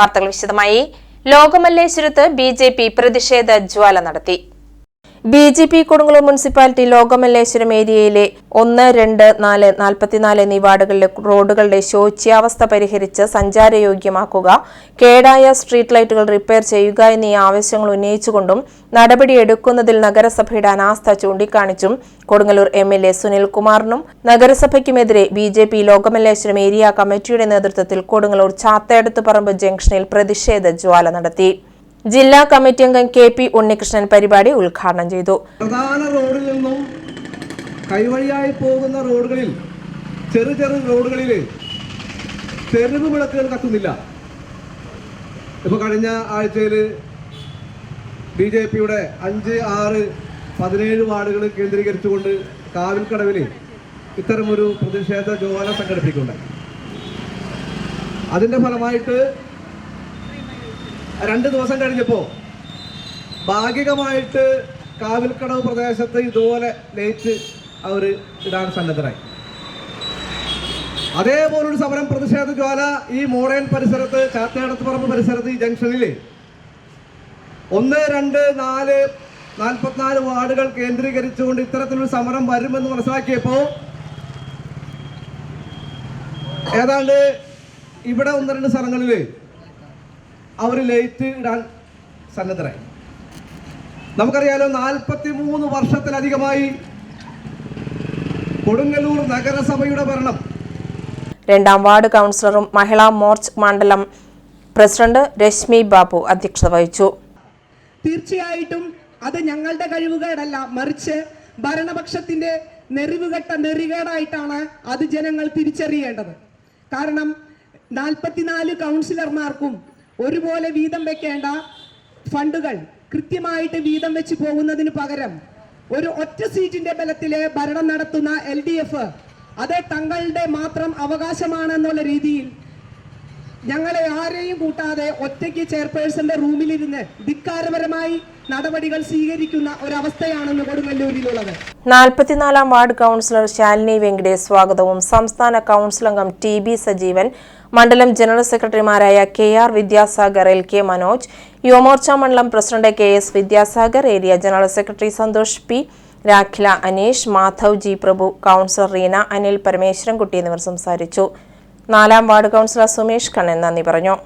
വാർത്തകൾ വിശദമായി. ലോകമല്ലേശ്വരത്ത് B J P പ്രതിഷേധ ജ്വാല നടത്തി. B J P Kodungallur municipality Lokamaleswaram ഏരിയയിലെ ഒന്ന് രണ്ട് നാല് നാൽപ്പത്തിനാല് എന്നീ വാർഡുകളിലെ റോഡുകളുടെ ശോച്യാവസ്ഥ പരിഹരിച്ച് സഞ്ചാരയോഗ്യമാക്കുക കേടായ സ്ട്രീറ്റ് ലൈറ്റുകൾ റിപ്പയർ ചെയ്യുക എന്നീ ആവശ്യങ്ങൾ ഉന്നയിച്ചുകൊണ്ടും നടപടിയെടുക്കുന്നതിൽ നഗരസഭയുടെ അനാസ്ഥ ചൂണ്ടിക്കാണിച്ചും കൊടുങ്ങല്ലൂർ എം എൽ എ സുനിൽകുമാറിനും നഗരസഭയ്ക്കുമെതിരെ B J P Lokamaleswaram area കമ്മിറ്റിയുടെ നേതൃത്വത്തിൽ കൊടുങ്ങല്ലൂർ ചാത്തയടത്തുപറമ്പ് ജംഗ്ഷനിൽ പ്രതിഷേധ ജ്വാല നടത്തി. ജില്ലാ കമ്മിറ്റി അംഗം കെ പി ഉണ്ണികൃഷ്ണൻ പരിപാടി ഉദ്ഘാടനം ചെയ്തു. പ്രധാന റോഡിൽ നിന്നും കൈവഴിയായി പോകുന്ന റോഡുകളിൽ ചെറു ചെറു റോഡുകളിൽ തെരുവ് വിളക്കുകൾ കത്തുന്നില്ല. ഇപ്പൊ കഴിഞ്ഞ ആഴ്ചയിൽ ബി ജെ പിയുടെ അഞ്ച് ആറ് പതിനേഴ് വാർഡുകൾ കേന്ദ്രീകരിച്ചുകൊണ്ട് കാവിൽക്കടവിൽ ഇത്തരമൊരു പ്രതിഷേധ ജോലി സംഘടിപ്പിക്കുന്നുണ്ട്. അതിന്റെ ഫലമായിട്ട് രണ്ട് ദിവസം കഴിഞ്ഞപ്പോൾ ഭാഗികമായിട്ട് കാവിൽക്കടവ് പ്രദേശത്ത് ഇതുപോലെ ലയിച്ച് അവർ ഇടാൻ സന്നദ്ധരായി. അതേപോലൊരു സമരം പ്രതിഷേധ ജ്വാല ഈ മോഡേൺ പരിസരത്ത് ചാത്തയാടത്തുപറമ്പ് പരിസരത്ത് ഈ ജംഗ്ഷനിൽ ഒന്ന് രണ്ട് നാല് നാൽപ്പത്തിനാല് വാർഡുകൾ കേന്ദ്രീകരിച്ചുകൊണ്ട് ഇത്തരത്തിലൊരു സമരം വരുമെന്ന് മനസ്സിലാക്കിയപ്പോൾ ഏതാണ്ട് ഇവിടെ ഒന്ന് രണ്ട് സ്ഥലങ്ങളിൽ അവർ ലൈറ്റ് ഇടാൻ സന്നദ്ധരായി. നമുക്കറിയാലോ നാൽപ്പത്തി മൂന്ന് വർഷത്തിലധികമായി കൊടുങ്ങല്ലൂർ നഗരസഭയുടെ ഭരണം. രണ്ടാം വാർഡ് കൗൺസിലറും മഹിളാ മോർച്ച് മണ്ഡലം പ്രസിഡന്റ് രശ്മി ബാബു അധ്യക്ഷത വഹിച്ചു. തീർച്ചയായിട്ടും അത് ഞങ്ങളുടെ കഴിവുകേടല്ല. മറിച്ച് ഭരണപക്ഷത്തിന്റെ നെറിവുകെട്ട നെറികേടായിട്ടാണ് അത് ജനങ്ങൾ തിരിച്ചറിയേണ്ടത്. കാരണം നാൽപ്പത്തിനാല് കൗൺസിലർമാർക്കും ഒരുപോലെ വീതം വെക്കേണ്ട ഫണ്ടുകൾ കൃത്യമായിട്ട് വീതം വെച്ച് പോകുന്നതിന് പകരം ഒരു ഒറ്റ സീറ്റിന്റെ ബലത്തിൽ ഭരണം നടത്തുന്ന എൽ ഡി എഫ് അത് തങ്ങളുടെ മാത്രം അവകാശമാണെന്നുള്ള രീതിയിൽ ഞങ്ങളെ ആരെയും കൂട്ടാതെ ഒറ്റയ്ക്ക് ചെയർപേഴ്സന്റെ റൂമിലിരുന്ന് ധിക്കാരപരമായി നടപടികൾ സ്വീകരിക്കുന്ന ഒരവസ്ഥയാണെന്ന് കൊടുങ്ങല്ലൂരിലുള്ളത്. നാൽപ്പത്തിനാലാം വാർഡ് കൗൺസിലർ ശാലിനി വെങ്കിടേ സ്വാഗതവും സംസ്ഥാന കൗൺസിലംഗം ടി ബി സജീവൻ മണ്ഡലം ജനറൽ സെക്രട്ടറിമാരായ K R Vidyasagar L K Manoj Yuvamorcha മണ്ഡലം president K S Vidyasagar area general secretary Santhosh P Rakhila Aneesh Madhav G Prabhu councillor Reena Anil Parameswarankutty എന്നിവർ സംസാരിച്ചു. നാലാം വാർഡ് കൗൺസിലർ സുമേഷ് കണ്ണൻ നന്ദി പറഞ്ഞു.